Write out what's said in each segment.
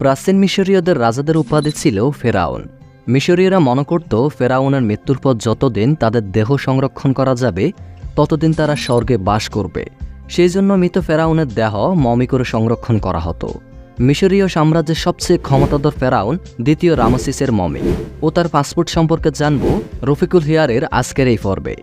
প্রাচীন মিশরীয়দের রাজাদের উপাধি ছিল ফেরাউন। মিশরীয়রা মনে করত ফেরাউনের মৃত্যুর পর যতদিন তাদের দেহ সংরক্ষণ করা যাবে, ততদিন তারা স্বর্গে বাস করবে। সেই জন্য মৃত ফেরাউনের দেহ মমি করে সংরক্ষণ করা হতো। মিশরীয় সাম্রাজ্যের সবচেয়ে ক্ষমতাধর ফেরাউন দ্বিতীয় রামসিসের মমি। ও তার পাসপোর্ট সম্পর্কে জানব রফিকুল হিয়ারের আজকের এই পর্বে।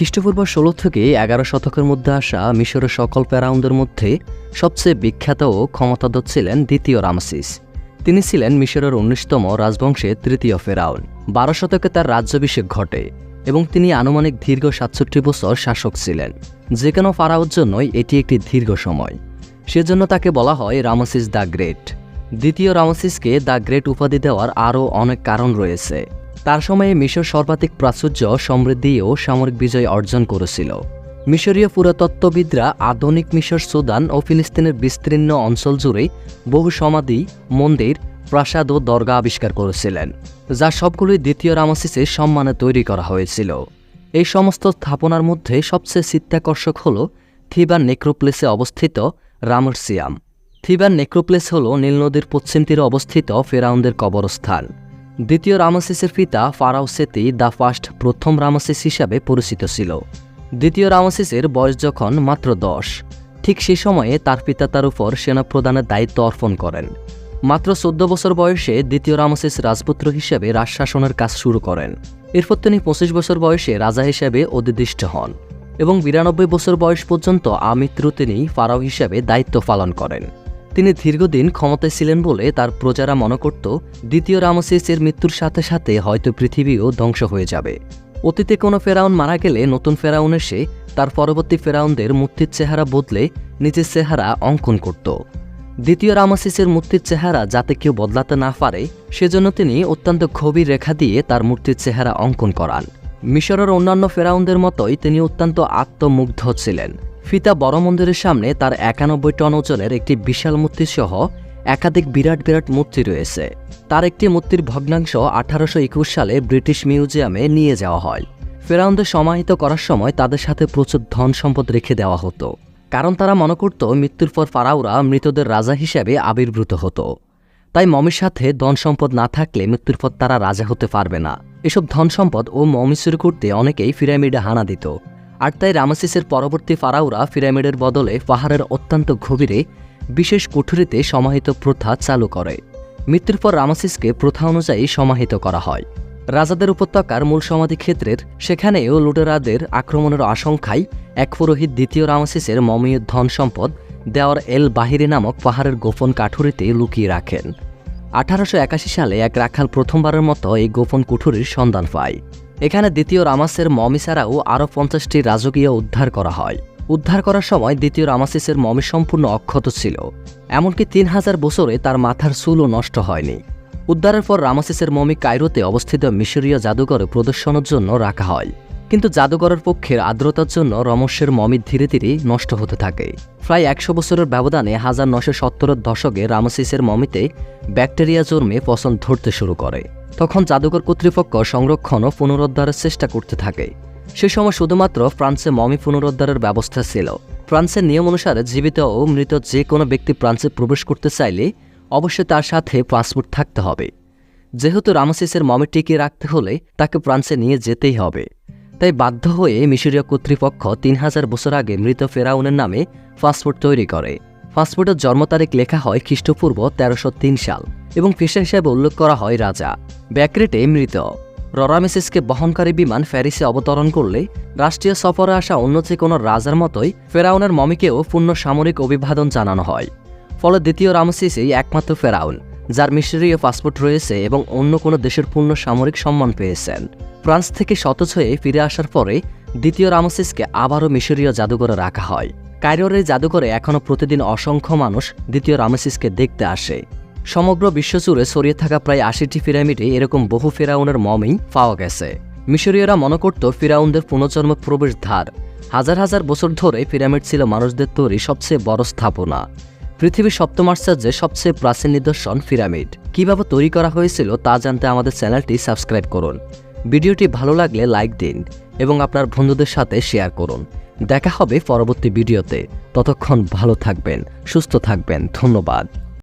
খ্রিস্টপূর্ব ষোলো থেকে এগারো শতকের মধ্যে আসা মিশরের সকল ফেরাউনদের মধ্যে সবচেয়ে বিখ্যাত ও ক্ষমতাধর ছিলেন দ্বিতীয় রামসিস। তিনি ছিলেন মিশরের উনিশতম রাজবংশের তৃতীয় ফেরাউন। বারো শতকে তার রাজ্যাভিষেক ঘটে এবং তিনি আনুমানিক দীর্ঘ সাতষট্টি বছর শাসক ছিলেন। যে কোনো ফারাওর জন্যই এটি একটি দীর্ঘ সময়। সেজন্য তাকে বলা হয় রামসিস দ্য গ্রেট। দ্বিতীয় রামসিসকে দ্য গ্রেট উপাধি দেওয়ার আরও অনেক কারণ রয়েছে। তার সময়ে মিশর সর্বাধিক প্রাচুর্য, সমৃদ্ধি ও সামরিক বিজয় অর্জন করেছিল। মিশরীয় পুরাতত্ত্ববিদরা আধুনিক মিশর সুদান ও ফিলিস্তিনের বিস্তীর্ণ অঞ্চল জুড়ে বহু সমাধি, মন্দির, প্রাসাদ ও দরগা আবিষ্কার করেছিলেন, যা সবগুলোই দ্বিতীয় রামাসিসের সম্মানে তৈরি করা হয়েছিল। এই সমস্ত স্থাপনার মধ্যে সবচেয়ে চিত্তাকর্ষক হল থিবার নেক্রোপ্লেসে অবস্থিত রামরসিয়াম থিবার নেক্রোপ্লেস হল নীল নদীর পশ্চিম তীরে অবস্থিত ফেরাউনদের কবরস্থান। দ্বিতীয় রামাসিসের পিতা ফারাও সেতি দ্য ফার্স্ট প্রথম রামাসিস হিসাবে পরিচিত ছিল। দ্বিতীয় রামাসিসের বয়স যখন মাত্র দশ, ঠিক সে সময়ে তার পিতা তার উপর সেনা প্রদানের দায়িত্ব অর্পণ করেন। মাত্র চোদ্দ বছর বয়সে দ্বিতীয় রামসিস রাজপুত্র হিসেবে রাজশাসনের কাজ শুরু করেন। এরপর তিনি পঁচিশ বছর বয়সে রাজা হিসেবে অধিদিষ্ঠ হন এবং বিরানব্বই বছর বয়স পর্যন্ত আমৃত্যু তিনি ফারাও হিসেবে দায়িত্ব পালন করেন। তিনি দীর্ঘদিন ক্ষমতায় ছিলেন বলে তার প্রজারা মনে করত দ্বিতীয় রামসিসের মৃত্যুর সাথে সাথে হয়তো পৃথিবীও ধ্বংস হয়ে যাবে। অতীতে কোনো ফেরাউন মারা গেলে নতুন ফেরাউন এসে তার পরবর্তী ফেরাউনদের মূর্তির চেহারা বদলে নিজের চেহারা অঙ্কন করত। দ্বিতীয় রামাসিসের মূর্তির চেহারা যাতে কেউ বদলাতে না পারে, সেজন্য তিনি অত্যন্ত গভীর রেখা দিয়ে তার মূর্তির চেহারা অঙ্কন করান। মিশরের অন্যান্য ফেরাউনদের মতোই তিনি অত্যন্ত আত্মমুগ্ধ ছিলেন। ফিতা বড় মন্দিরের সামনে তার একানব্বই টন ওজনের একটি বিশাল মূর্তি সহ একাধিক বিরাট বিরাট মূর্তি রয়েছে। তার একটি মূর্তির ভগ্নাংশ আঠারোশো একুশ সালে ব্রিটিশ মিউজিয়ামে নিয়ে যাওয়া হয়। ফেরাউনদের সমাহিত করার সময় তাদের সাথে প্রচুর ধন সম্পদ রেখে দেওয়া হতো। কারণ তারা মনে করত, মৃত্যুর পর ফারাওরা মৃতদের রাজা হিসেবে আবির্ভূত হতো। তাই মমির সাথে ধন সম্পদ না থাকলে মৃত্যুর পর তারা রাজা হতে পারবে না। এসব ধন সম্পদ ও মমি চুরি করতে অনেকেই পিরামিডে হানা দিত। আর তাই রামাসিসের পরবর্তী ফারাওরা পিরামিডের বদলে পাহাড়ের অত্যন্ত গভীরে, বিশেষ কুঠুরিতে সমাহিত প্রথা চালু করে। মৃত্যুর পর রামাসিসকে প্রথা অনুযায়ী সমাহিত করা হয়। রাজাদের উপত্যকার মূল সমাধি ক্ষেত্রের সেখানেও লুটেরাদের আক্রমণের আশঙ্কায় এক পুরোহিত দ্বিতীয় রামাসিসের মমীয় ধন সম্পদ দেওয়ার এল বাহিরে নামক পাহাড়ের গোপন কাঠুরিতে লুকিয়ে রাখেন। আঠারোশো একাশি সালে এক রাখাল প্রথমবারের মতো এই গোপন কুঠুরির সন্ধান পায়। এখানে দ্বিতীয় রামাসের মমি ছাড়াও আরও পঞ্চাশটি রাজকীয় উদ্ধার করা হয়। উদ্ধার করার সময় দ্বিতীয় রামাসিসের মমি সম্পূর্ণ অক্ষত ছিল, এমনকি তিন হাজার বছরে তার মাথার চুলও নষ্ট হয়নি। উদ্ধারের পর রামাসিসের মমি কায়রোতে অবস্থিত মিশরীয় জাদুঘরে প্রদর্শনের জন্য রাখা হয়। কিন্তু জাদুঘরের পক্ষের আর্দ্রতার জন্য রমস্যের মমি ধীরে ধীরে নষ্ট হতে থাকে। প্রায় একশো বছরের ব্যবধানে হাজার নশো সত্তরের দশকে রামাসিসের মমিতে ব্যাকটেরিয়া জন্মে পছন্দ ধরতে শুরু করে। তখন জাদুঘর কর্তৃপক্ষ সংরক্ষণ ও পুনরুদ্ধারের চেষ্টা করতে থাকে। সে সময় শুধুমাত্র ফ্রান্সে মমি পুনরুদ্ধারের ব্যবস্থা ছিল। ফ্রান্সের নিয়ম অনুসারে জীবিত ও মৃত যে কোনো ব্যক্তি ফ্রান্সে প্রবেশ করতে চাইলে অবশ্যই তার সাথে পাসপোর্ট থাকতে হবে। যেহেতু রামাসিসের মমি টিকিয়ে রাখতে হলে তাকে ফ্রান্সে নিয়ে যেতেই হবে। তাই বাধ্য হয়ে মিশরীয় কর্তৃপক্ষ তিন হাজার বছর আগে মৃত ফেরাউনের নামে পাসপোর্ট তৈরি করে। পাসপোর্টের জন্ম তারিখ লেখা হয় খ্রিস্টপূর্ব তেরোশো তিন সাল এবং পেশা হিসেবে উল্লেখ করা হয় রাজা। ব্যাকরেটে মৃত। ররামেসিসকে বহনকারী বিমান প্যারিসে অবতরণ করলে রাষ্ট্রীয় সফরে আসা অন্য যে কোনো রাজার মতোই ফেরাউনের মমিকেও পূর্ণ সামরিক অভিবাদন জানানো হয়। ফলে দ্বিতীয় রামসিসই একমাত্র ফেরাউন, যার মিশরীয় পাসপোর্ট রয়েছে এবং অন্য কোনো দেশের পূর্ণ সামরিক সম্মান পেয়েছেন। ফ্রান্স থেকে শতজ হয়ে ফিরে আসার পরে দ্বিতীয় রামসিসকে আবারও মিশরীয় জাদুঘরে রাখা হয়। কায়রোর এই জাদুঘরে এখনও প্রতিদিন অসংখ্য মানুষ দ্বিতীয় রামসিসকে দেখতে আসে। সমগ্র বিশ্বজুড়ে ছড়িয়ে থাকা প্রায় আশিটি পিরামিডে এরকম বহু ফেরাউনের মমি পাওয়া গেছে। মিশরীয়রা মনে করত ফিরাউনদের পুনর্জন্ম প্রবেশ ধার। হাজার হাজার বছর ধরে পিরামিড ছিল মানুষদের তৈরি সবচেয়ে বড় স্থাপনা। পৃথিবীর সপ্তম আশ্চর্যে সবচেয়ে প্রাচীন নিদর্শন পিরামিড। কীভাবে তৈরি করা হয়েছিল তা জানতে আমাদের চ্যানেলটি সাবস্ক্রাইব করুন। ভিডিওটি ভালো লাগলে লাইক দিন এবং আপনার বন্ধুদের সাথে শেয়ার করুন। দেখা হবে পরবর্তী ভিডিওতে। ততক্ষণ ভালো থাকবেন, সুস্থ থাকবেন। ধন্যবাদ।